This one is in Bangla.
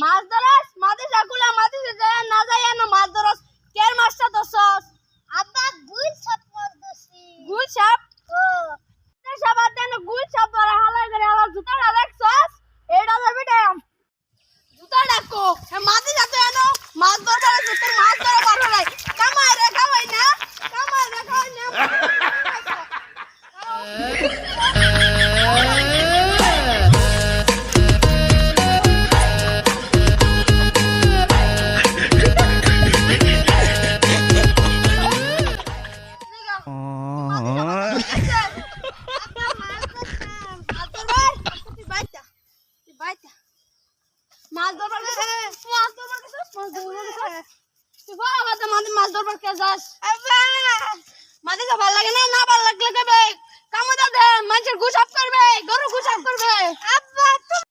মাছ ধরাস মাঝে সাকুলা মাঝে যায় না যায় না মাছ ধরাস। কের মাছটা ধরছস? আব্বা গুল সাপ মারতেছি। গুল সাপ? ও। সাবাত দেন গুল সাপ ধরা হালাই করে হালা জুতাটা দেখছস? এইটা ধরবি ড্যাম জুতা ডাকো। মাঝে যাতে এনো মাছ ধরবে জুতার মাছ ধরা পারবে নাই। কামাই রে কামাই না। কামাই রে কামাই না। মাছ ধরবার গেছে মাছ ধরবার গেছে মাছ ধরবার গেছে তুই বল আমাদের মাঝে মাছ ধরবার কে যাস মাঝে তো ভালো লাগে না না ভালো লাগলে কবে কামড়া